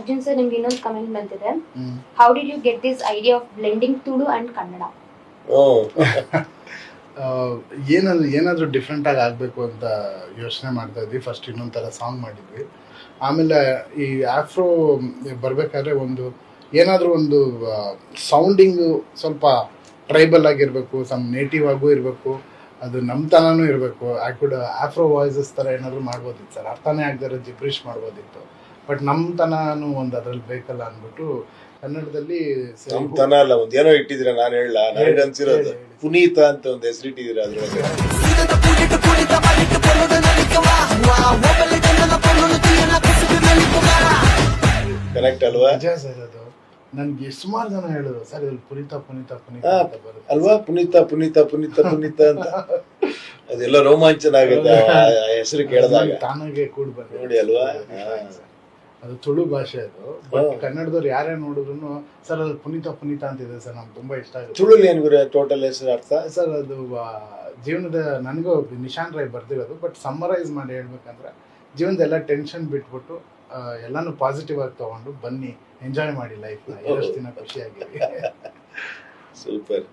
Arjun sir ನಿಮ್ಗೆ ಇನ್ನೊಂದು comment ಬಂದಿದೆ. ಹ್ಮ್. How did you get this idea of blending Tulu and Kannada ಓ. ಏನಾದ್ರು ಏನಾದರೂ ಡಿಫ್ರೆಂಟಾಗಿ ಆಗಬೇಕು ಅಂತ ಯೋಚನೆ ಮಾಡ್ತಾ ಇದ್ವಿ. ಫಸ್ಟ್ ಇನ್ನೊಂದು ಥರ ಸಾಂಗ್ ಮಾಡಿದ್ವಿ. ಆಮೇಲೆ ಈ ಆಫ್ರೋ ಬರಬೇಕಾದ್ರೆ ಒಂದು ಏನಾದರೂ ಒಂದು ಸೌಂಡಿಂಗು ಸ್ವಲ್ಪ ಟ್ರೈಬಲ್ ಆಗಿರಬೇಕು ಸಮ್ ನೇಟಿವ್ ಆಗೂ ಇರಬೇಕು. ಅದು ನಮ್ಮ ತನೂ ಇರಬೇಕು. ಐ ಕುಡ್ ಆಫ್ರೋ ವಾಯ್ಸಸ್ ಥರ ಏನಾದರೂ ಮಾಡ್ಬೋದಿತ್ತು ಸರ್. ಅರ್ಥನೇ ಆಗದಿರೋ ಜಿಬ್ರಿಷ್ ಮಾಡ್ಬೋದಿತ್ತು. ಬಟ್ ನಮ್ಮ ತನೂ ಒಂದು ಅದ್ರಲ್ಲಿ ಬೇಕಲ್ಲ ಅಂದ್ಬಿಟ್ಟು ಕನ್ನಡದಲ್ಲಿ ನಮ್ಮತನ ತನ ಅಲ್ಲ ಒಂದ್ ಏನೋ ಇಟ್ಟಿದ್ರ ನಾನು ಹೇಳ ನನಗೆ ಅನ್ಸಿರೋದು. ಪುನೀತ ಅಂತ ಒಂದು ಹೆಸರು ಇಟ್ಟಿದ್ದೀರ ಅದ್ರೊಳಗೆ? ಕನೆಕ್ಟ್ ಅಲ್ವಾ? ನಿಜ ಸರ್ ಅದು. ನನ್ಗೆ ಸುಮಾರು ಜನ ಹೇಳಿದ್ರು ಸರ್ ಇದ್ರಲ್ಲಿ ಪುನೀತ ಪುನೀತ ಪುನೀತ ಅಂತ ಬರುತ್ತೆ. ಅಲ್ವಾ? ಪುನೀತ ಪುನೀತ ಪುನೀತ ಪುನೀತ ಅಂತ. ಅದೆಲ್ಲ ರೋಮಾಂಚನ ಆಗುತ್ತೆ ಆ ಹೆಸರು ಕೇಳಿದಾಗ. ತಾನಾಗೆ ಕೂಡ ಬಂದ ನೋಡಿ ಅಲ್ವಾ? ಅದು ತುಳು ಭಾಷೆ ಅದು. ಬಟ್. ಕನ್ನಡದವ್ರು ಯಾರೇ ನೋಡಿದ್ರು ಸರ್ ಅದು ಪುನೀತ ಪುನೀತ ಅಂತಿದೆ ಸರ್ ನಮ್ಗೆ ತುಂಬಾ ಇಷ್ಟ ಆಗುತ್ತೆ. ತುಳು ಏನು ಗುರು ಟೋಟಲ್ ಹೆಸರು ಅರ್ಥ? ಸರ್ ಅದು ಜೀವನದ ನನಗೂ ನಿಶಾನ್ ರೈ ಬರ್ದಿರೋದು. ಬಟ್ ಸಮ್ಮರೈಸ್ ಮಾಡಿ ಹೇಳ್ಬೇಕಂದ್ರೆ ಜೀವನದ ಎಲ್ಲ ಟೆನ್ಷನ್ ಬಿಟ್ಬಿಟ್ಟು ಎಲ್ಲಾನು ಪಾಸಿಟಿವ್ ಆಗಿ ತಗೊಂಡು ಬನ್ನಿ ಎಂಜಾಯ್ ಮಾಡಿ ಲೈಫ್ನ ಎಷ್ಟು ದಿನ ಖುಷಿಯಾಗಿ. ಸೂಪರ್